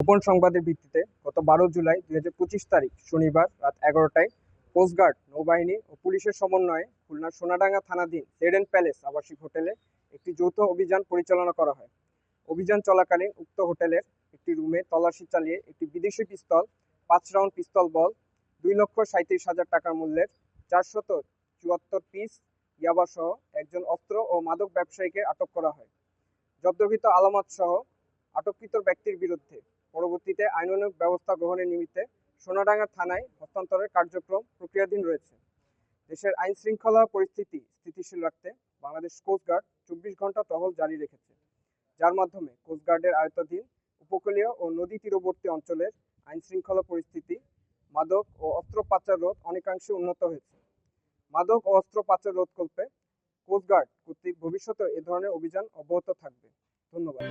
গোপন সংবাদের ভিত্তিতে গত বারো জুলাই দুই হাজার পঁচিশ তারিখ শনিবার রাত এগারোটায় কোস্টগার্ড, নৌবাহিনী ও পুলিশের সমন্বয়ে খুলনার সোনাডাঙ্গা থানাধীন সেডেন প্যালেস আবাসিক হোটেলে একটি যৌথ অভিযান পরিচালনা করা হয়। অভিযান চলাকালীন উক্ত হোটেলের একটি রুমে তল্লাশি চালিয়ে একটি বিদেশি পিস্তল, পাঁচ রাউন্ড পিস্তল বল, দুই লক্ষ সাঁত্রিশ হাজার টাকার মূল্যের চারশত চুয়াত্তর পিস ইয়াবাসহ একজন অস্ত্র ও মাদক ব্যবসায়ীকে আটক করা হয়। জব্দকৃত আলামত সহ আটককৃত ব্যক্তির বিরুদ্ধে আইনানুগ ব্যবস্থা গ্রহণের নিমিত্তে সোনাডাঙ্গা থানায় হস্তান্তরের কার্যক্রম প্রক্রিয়াধীন রয়েছে। দেশের আইন শৃঙ্খলা পরিস্থিতি স্থিতিশীল রাখতে বাংলাদেশ কোস্টগার্ড চব্বিশ ঘণ্টা টহল জারি রেখেছে। যার মাধ্যমে কোস্টগার্ডের আয়ত্তাধীন উপকূলীয় ও নদী তীরবর্তী অঞ্চলের আইন শৃঙ্খলা পরিস্থিতি, মাদক ও অস্ত্র পাচার রোধ অনেকাংশে উন্নত হয়েছে। মাদক ও অস্ত্র পাচার রোধকল্পে কোস্টগার্ড কর্তৃক ভবিষ্যতে এ ধরনের অভিযান অব্যাহত থাকবে। ধন্যবাদ।